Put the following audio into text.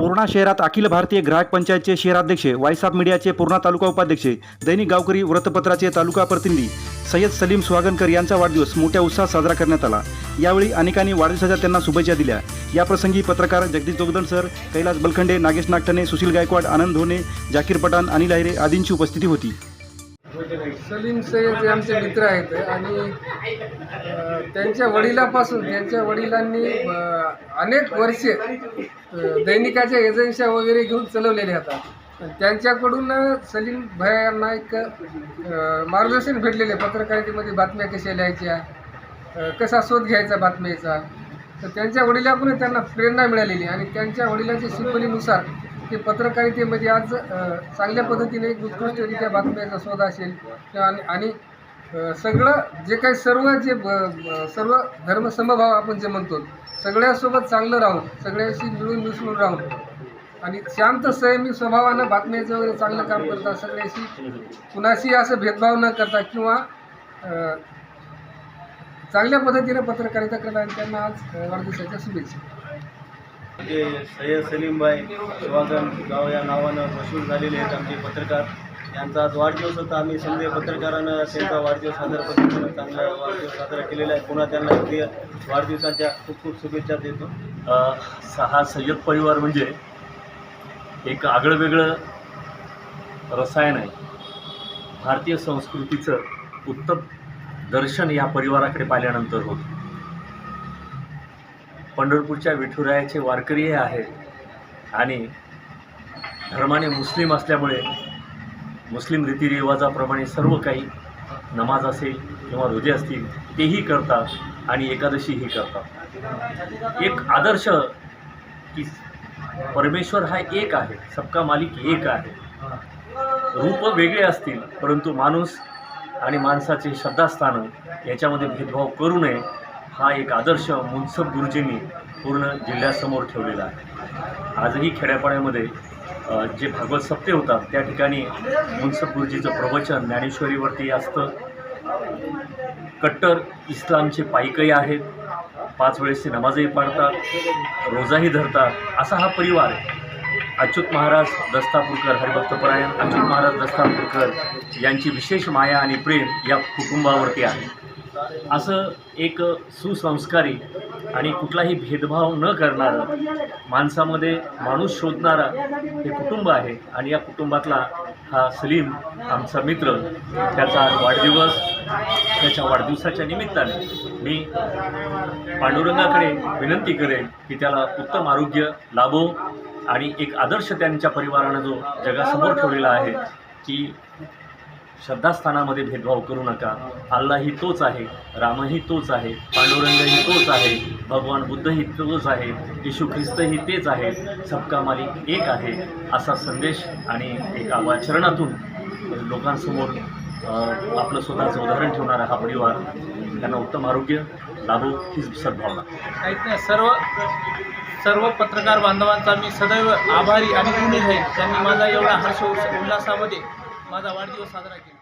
पूर्णा शहरात अखिल भारतीय ग्राहक पंचायतचे शहराध्यक्ष वायसाप मीडियाचे पूर्णा तालुका उपाध्यक्ष दैनिक गावकरी वृत्तपत्राचे तालुका प्रतिनिधी सय्यद सलीम सुहागनकर यांचा वाढदिवस मोठ्या उत्साहात साजरा करण्यात आला. यावेळी अनेकांनी वाढदिवसाच्या त्यांना शुभेच्छा दिल्या. याप्रसंगी पत्रकार जगदीश जोगदन सर कैलास बलखंडे नागेश नागठणे सुशील गायकवाड आनंद धोने जाकीर पठाण अनिल अहिरे आदींची उपस्थिती होती. सलीम सय्यद हे आमचे मित्र आहेत आणि त्यांच्या वडिलापासून त्यांच्या वडिलांनी अनेक वर्षे दैनिकाच्या एजन्स्या वगैरे घेऊन चालवलेल्या होतात त्यांच्याकडून सलीम भाई यांना एक मार्गदर्शन भेटलेले पत्रकारितेमध्ये बातम्या कशा लिहायच्या कसा शोध घ्यायचा बातम्याचा. तर त्यांच्या वडिलाकडून त्यांना प्रेरणा मिळालेली आणि त्यांच्या वडिलांच्या शिकवणीनुसार ते पत्रकारितेमध्ये आज चांगल्या पद्धतीने एक उत्कृष्टरित्या बातम्याचा शोध असेल. किंवा आणि आणि सगळं जे काही सर्व जे ब- सर्व धर्मसमभाव आपण जे म्हणतो सगळ्यासोबत चांगलं राहून सगळ्याशी मिळून मिसळून राहून आणि शांत संयमी स्वभावानं बातम्याचं वगैरे चांगलं काम करतात सगळ्याशी कुणाशी असं भेदभाव न करता किंवा चांगल्या पद्धतीने पत्रकारिता करतात आणि त्यांना आज वाढदिवसाच्या शुभेच्छा. जे सय्यद सलीमबाई सुहागन गाव या नावानं मशहूर झालेले आहेत आमचे पत्रकार. यांचा आज वाढदिवस होता. आम्ही समजे पत्रकारानं त्यांचा वाढदिवस साजरा पद्धतीनं चांगला वाढदिवस साजरा केलेला आहे. पुन्हा त्यांना अगदी वाढदिवसाच्या खूप खूप शुभेच्छा देतो. स- हा सय्यद परिवार म्हणजे एक आगळं वेगळं रसायन आहे. भारतीय संस्कृतीचं उत्तम दर्शन या परिवाराकडे पाहिल्यानंतर होतं. पंढरपूरच्या विठुरायाचे वारकरी हे आहेत. आणि धर्माने मुस्लिम असल्यामुळे मुस्लिम रीतिरिवाजाप्रमाणे सर्व काही नमाज असेल किंवा रोजे असतील तेही करतात आणि एकादशीही करतात. एक आदर्श की परमेश्वर हा एक आहे सबका मालिक एक आहे. रूप वेगळे असतील परंतु माणूस आणि माणसाचे श्रद्धास्थानं याच्यामध्ये भेदभाव करू नये हा एक आदर्श मुनसब गुरुजींनी पूर्ण जिल्ह्यासमोर ठेवलेला आहे. आजही खेड्यापाड्यामध्ये जे भागवत सप्ते होतात त्या ठिकाणी मुनसब गुरुजीचं प्रवचन ज्ञानेश्वरीवरती असतं. कट्टर इस्लामचे पाईकही आहेत. पाच वेळेसचे नमाजही पाडतात रोजाही धरतात. असा हा परिवार आहे. अच्युत महाराज दस्तापूरकर हरिभक्तपरायण अच्युत महाराज दस्तापूरकर यांची विशेष माया आणि प्रेम या कुटुंबावरती आहे. असं एक सुसंस्कारी आणि कुठलाही भेदभाव न करणारं माणसामध्ये माणूस शोधणारा हे कुटुंब आहे. आणि या कुटुंबातला हा सलीम आमचा मित्र त्याचा वाढदिवस त्याच्या वाढदिवसाच्या निमित्ताने मी पांडुरंगाकडे विनंती करेन की त्याला उत्तम आरोग्य लाभो आणि एक आदर्श त्यांच्या परिवारानं जो जगासमोर ठेवलेला आहे की श्रद्धास्थानामध्ये भेदभाव करू नका. अल्लाही तोच आहे रामही तोच आहे पांडुरंगही तोच आहे भगवान बुद्धही तोच आहे येशू ख्रिस्तही तेच आहे सबका मालिक एक आहे असा संदेश आणि एका आचरणातून लोकांसमोर आपलं स्वतःचं उदाहरण ठेवणारा हा परिवार त्यांना उत्तम आरोग्य लाभो हीच सद्भावना. काहीच नाही सर्व सर्व पत्रकार बांधवांचा मी सदैव आभारी आणि ऋणी आहे. त्यांनी माझा एवढा हर्ष उल्हासामध्ये माझा वाढदिवस साजरा केला.